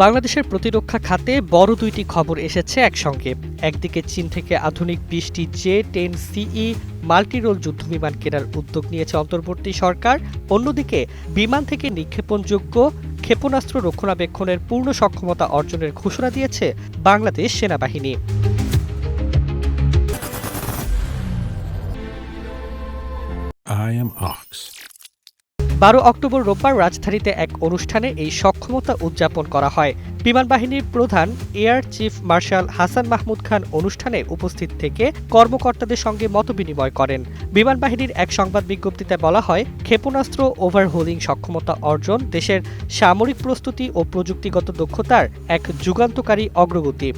বাংলাদেশের প্রতিরক্ষা খাতে বড় দুইটি খবর এসেছে একসঙ্গে। একদিকে চীন থেকে আধুনিক বিশটি জে টেন সিই মাল্টিরোল যুদ্ধবিমান কেনার উদ্যোগ নিয়েছে অন্তর্বর্তী সরকার। অন্যদিকে বিমান থেকে নিক্ষেপণযোগ্য ক্ষেপণাস্ত্র রক্ষণাবেক্ষণের পূর্ণ সক্ষমতা অর্জনের ঘোষণা দিয়েছে বাংলাদেশ সেনাবাহিনী। I am Ox. বারো অক্টোবর রোববার রাজধানীতে এক অনুষ্ঠানে এই সক্ষমতা উদযাপন করা হয়। বিমান বাহিনীর প্রধান, air chief marshal Hasan Mahmud Khan অনুষ্ঠানে উপস্থিত থেকে কর্মকর্তাদের সঙ্গে মতবিনিময় করেন। বিমান বাহিনীর এক সংবাদ বিজ্ঞপ্তিতে বলা হয়, ক্ষেপণাস্ত্র ওভারহোলিং সক্ষমতা অর্জন দেশের সামরিক প্রস্তুতি ও প্রযুক্তিগত দক্ষতার এক যুগান্তকারী অগ্রগতি।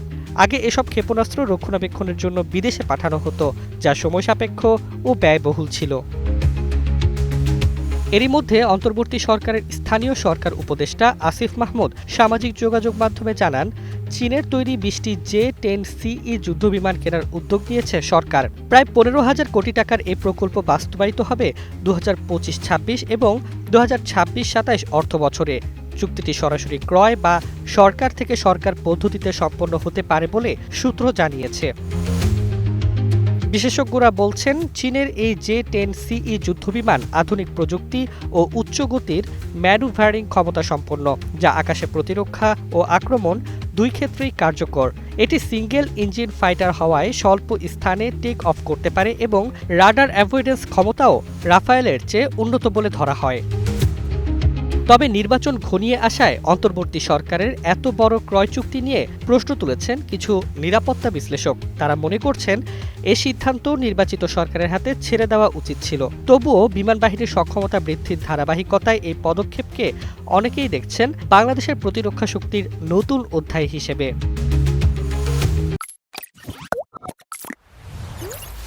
আগে এসব ক্ষেপণাস্ত্র রক্ষণাবেক্ষণের জন্য বিদেশে পাঠানো হতো, যা সময় সাপেক্ষ ও ব্যয়বহুল ছিল। এরই মধ্যে অন্তর্বর্তী সরকারের স্থানীয় সরকার উপদেষ্টা আসিফ মাহমুদ সামাজিক যোগাযোগ মাধ্যমে জানান, চীনের তৈরি বিশটি জে টেন সিই যুদ্ধবিমান কেনার উদ্যোগ নিয়েছে সরকার। প্রায় পনেরো হাজার কোটি টাকার এই প্রকল্প বাস্তবায়িত হবে দু হাজার পঁচিশ ছাব্বিশ এবং দু হাজার ছাব্বিশ সাতাইশ অর্থ বছরে। চুক্তিটি সরাসরি ক্রয় বা সরকার থেকে সরকার পদ্ধতিতে সম্পন্ন হতে পারে বলে সূত্র জানিয়েছে। বিশেষজ্ঞরা বলছেন, চীনের এই জে টেন সিই যুদ্ধবিমান আধুনিক প্রযুক্তি ও উচ্চ গতির ম্যানুভারিং ক্ষমতা সম্পন্ন, যা আকাশে প্রতিরক্ষা ও আক্রমণ দুই ক্ষেত্রেই কার্যকর। এটি সিঙ্গেল ইঞ্জিন ফাইটার হওয়ায় স্বল্প স্থানে টেক অফ করতে পারে এবং রাডার অ্যাভয়েডেন্স ক্ষমতাও রাফায়েলের চেয়ে উন্নত বলে ধরা হয়। তবে নির্বাচন ঘনিয়ে আসায় অন্তর্বর্তী সরকারের এত বড় ক্রয় চুক্তি নিয়ে প্রশ্ন তুলেছেন কিছু নিরাপত্তা বিশ্লেষক। তারা মনে করছেন, এ সিদ্ধান্ত নির্বাচিত সরকারের হাতে ছেড়ে দেওয়া উচিত ছিল। তবুও বিমান বাহিনীর সক্ষমতা বৃদ্ধির ধারাবাহিকতায় এই পদক্ষেপকে অনেকেই দেখছেন বাংলাদেশের প্রতিরক্ষা শক্তির নতুন অধ্যায় হিসেবে।